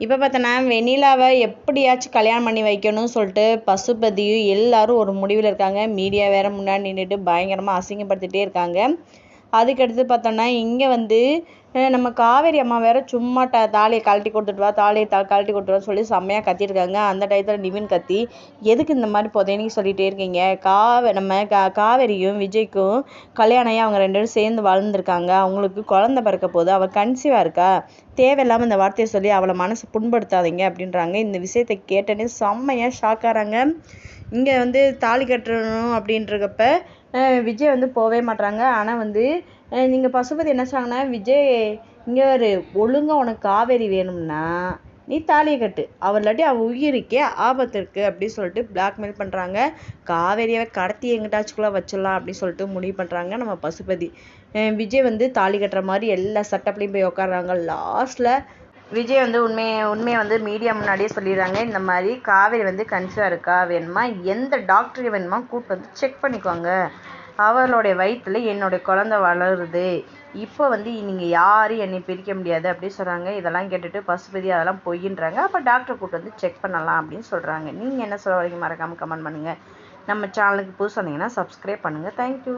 இப்போ பார்த்தோன்னா வெண்ணிலாவை எப்படியாச்சும் கல்யாணம் பண்ணி வைக்கணும்னு சொல்லிட்டு பசுபதியும் எல்லாரும் ஒரு முடிவில் இருக்காங்க. மீடியா வேற முன்னாடி நின்றுட்டு பயங்கரமாக அசிங்கப்படுத்திட்டே இருக்காங்க. அதுக்கடுத்து பார்த்தோன்னா இங்கே வந்து நம்ம காவேரி அம்மா வேற சும்மா ட தாலியை கழட்டி கொடுத்துட்டு வா தாலியை த கழட்டி கொடுத்துட்டு வா சொல்லி செம்மையாக கத்திருக்காங்க அந்த டயத்தில் நிவின் கத்தி எதுக்கு இந்த மாதிரி புதையனு சொல்லிகிட்டே இருக்கீங்க? காவே நம்ம கா காவேரியும் விஜய்க்கும் கல்யாணம் அவங்க ரெண்டு பேரும் சேர்ந்து வாழ்ந்துருக்காங்க. அவங்களுக்கு குழந்த பிறக்க போது அவள் கன்சீவாக இருக்கா? தேவையில்லாமல் இந்த வார்த்தையை சொல்லி அவளை மனசை புண்படுத்தாதீங்க அப்படின்றாங்க. இந்த விஷயத்தை கேட்டனே செம்மையாக ஷாக் இங்கே வந்து தாலி கட்டணும் அப்படின்றக்கப்ப விஜய் வந்து போகவே மாட்றாங்க. ஆனால் வந்து நீங்கள் பசுபதி என்ன சொன்னாங்கன்னா விஜய் இங்கே ஒரு ஒழுங்காக உனக்கு காவேரி வேணும்னா நீ தாலியை கட்டு. அவர் இல்லாட்டி அவள் உயிருக்கே ஆபத்து இருக்குது அப்படின்னு சொல்லிட்டு பிளாக்மெயில் பண்ணுறாங்க காவேரியை கடத்தி எங்கிட்டாச்சுக்குள்ளே வச்சிடலாம் அப்படின்னு சொல்லிட்டு முடிவு பண்ணுறாங்க நம்ம பசுபதி. விஜய் வந்து தாலி கட்டுற மாதிரி எல்லா செட்டப்லேயும் போய் உட்காடுறாங்க லாஸ்ட்டில் விஜய் வந்து உண்மையை உண்மையை வந்து மீடியா முன்னாடியே சொல்லிடுறாங்க. இந்த மாதிரி காவேரி வந்து கன்சீவாக இருக்கா வேணுமா? எந்த டாக்டரை வேணுமா? கூப்பிட்டு வந்து செக் பண்ணிக்கோங்க அவளுடைய வயிற்றில் என்னுடைய குழந்த வளருது. இப்போ வந்து நீங்கள் யாரும் என்னை பிரிக்க முடியாது அப்படின்னு சொல்கிறாங்க இதெல்லாம் கேட்டுட்டு பசுபதி அதெல்லாம் பொய்யின்றாங்க. அப்போ டாக்டரை கூப்பிட்டு வந்து செக் பண்ணலாம் அப்படின்னு சொல்கிறாங்க நீங்கள் என்ன சொல்ல வரீங்க மறக்காமல் கமெண்ட் பண்ணுங்கள் நம்ம சேனலுக்கு புதுசு வந்தீங்கன்னா சப்ஸ்கிரைப் பண்ணுங்கள் தேங்க்யூ